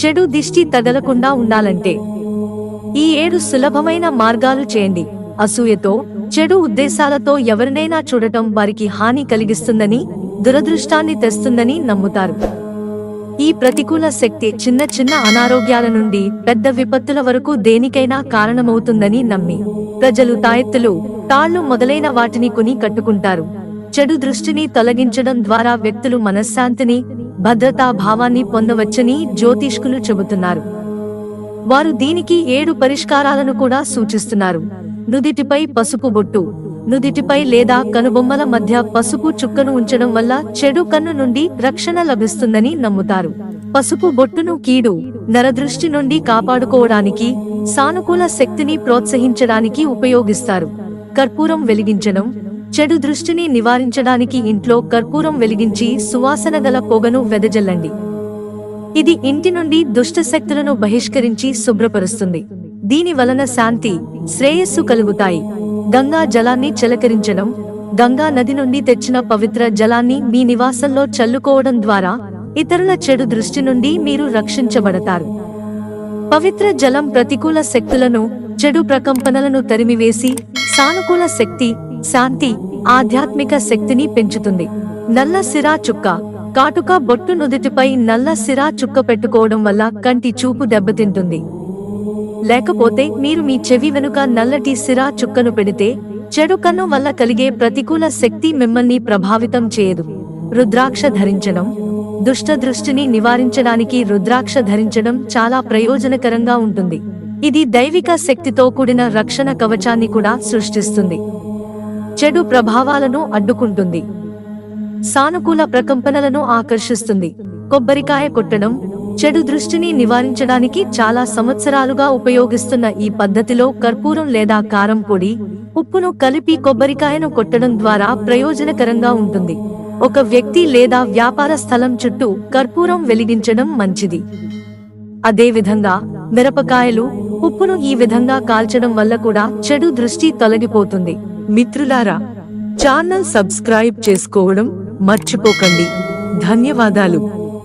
చెడు దిష్టి తగలకుండా ఉండాలంటే ఈ ఏడు సులభమైన మార్గాలు చేయండి. అసూయతో చెడు ఉద్దేశాలతో ఎవరినైనా చూడటం వారికి హాని కలిగిస్తుందని దురదృష్టాన్ని తెస్తుందని నమ్ముతారు. ఈ ప్రతికూల శక్తి చిన్న చిన్న అనారోగ్యాల నుండి పెద్ద విపత్తుల వరకు దేనికైనా కారణమవుతుందని నమ్మి ప్రజలు తాయెత్తులు తాళ్ళు మొదలైన వాటిని కొని కట్టుకుంటారు. చెడు దృష్టిని తొలగించడం ద్వారా వ్యక్తులు మనశ్శాంతిని భద్రతా భావాన్ని పొందవచ్చని జ్యోతిష్కులు చెబుతున్నారు. వారు దీనికి ఏడు పరిష్కారాలను కూడా సూచిస్తున్నారు. నుదిటిపై పసుపు బొట్టు నుదిటిపై లేదా కనుబొమ్మల మధ్య పసుపు చుక్కను ఉంచడం వల్ల చెడు కన్ను నుండి రక్షణ లభిస్తుందని నమ్ముతారు. పసుపు బొట్టును కీడు నరదృష్టి నుండి కాపాడుకోవడానికి సానుకూల శక్తిని ప్రోత్సహించడానికి ఉపయోగిస్తారు. కర్పూరం వెలిగించడం చెడు దృష్టిని నివారించడానికి ఇంట్లో కర్పూరం వెలిగించి సువాసన గల పొగను వెదజల్లండి. ఇది ఇంటి నుండి దుష్ట శక్తులను బహిష్కరించి శుభ్రపరుస్తుంది. దీని వలన శాంతి శ్రేయస్సు కలుగుతాయి. గంగా జలాన్ని చిలకరించడం గంగా నది నుండి తెచ్చిన పవిత్ర జలాన్ని మీ నివాసంలో చల్లుకోవడం ద్వారా ఇతరుల చెడు దృష్టి నుండి మీరు రక్షించబడతారు. పవిత్ర జలం ప్రతికూల శక్తులను చెడు ప్రకంపనలను తరిమివేసి సానుకూల శక్తి శాంతి ఆధ్యాత్మిక శక్తిని పెంచుతుంది. నల్ల సిరా చుక్క. కాటుక బొట్టు నుదుటిపై నల్ల సిరా చుక్క పెట్టుకోవడం వల్ల కంటి చూపు దెబ్బతింటుంది. లేకపోతే మీరు మీ చెవి వెనుక నల్లటి సిరా చుక్కను పెడితే చెడు కన్ను వల్ల కలిగే ప్రతికూల శక్తి మిమ్మల్ని ప్రభావితం చేయదు. రుద్రాక్ష ధరించడం. దుష్ట దృష్టిని నివారించడానికి రుద్రాక్ష ధరించడం చాలా ప్రయోజనకరంగా ఉంటుంది. ఇది దైవిక శక్తితో కూడిన రక్షణ కవచాన్ని కూడా సృష్టిస్తుంది. చెడు ప్రభావాలను అడ్డుకుంటుంది. సానుకూల ప్రకంపనలను ఆకర్షిస్తుంది. కొబ్బరికాయ కొట్టడం చెడు దృష్టిని నివారించడానికి చాలా సంవత్సరాలుగా ఉపయోగిస్తున్న ఈ పద్ధతిలో కర్పూరం లేదా కారం పొడి ఉప్పును కలిపి కొబ్బరికాయను కొట్టడం ద్వారా ప్రయోజనకరంగా ఉంటుంది. ఒక వ్యక్తి లేదా వ్యాపార స్థలం చుట్టూ కర్పూరం వెలిగించడం మంచిది. అదేవిధంగా మిరపకాయలు ఉప్పును ఈ విధంగా కాల్చడం వల్ల కూడా చెడు దృష్టి తొలగిపోతుంది. మిత్రులారా ఛానల్ సబ్స్క్రైబ్ చేసుకోవడం మర్చిపోకండి. ధన్యవాదాలు.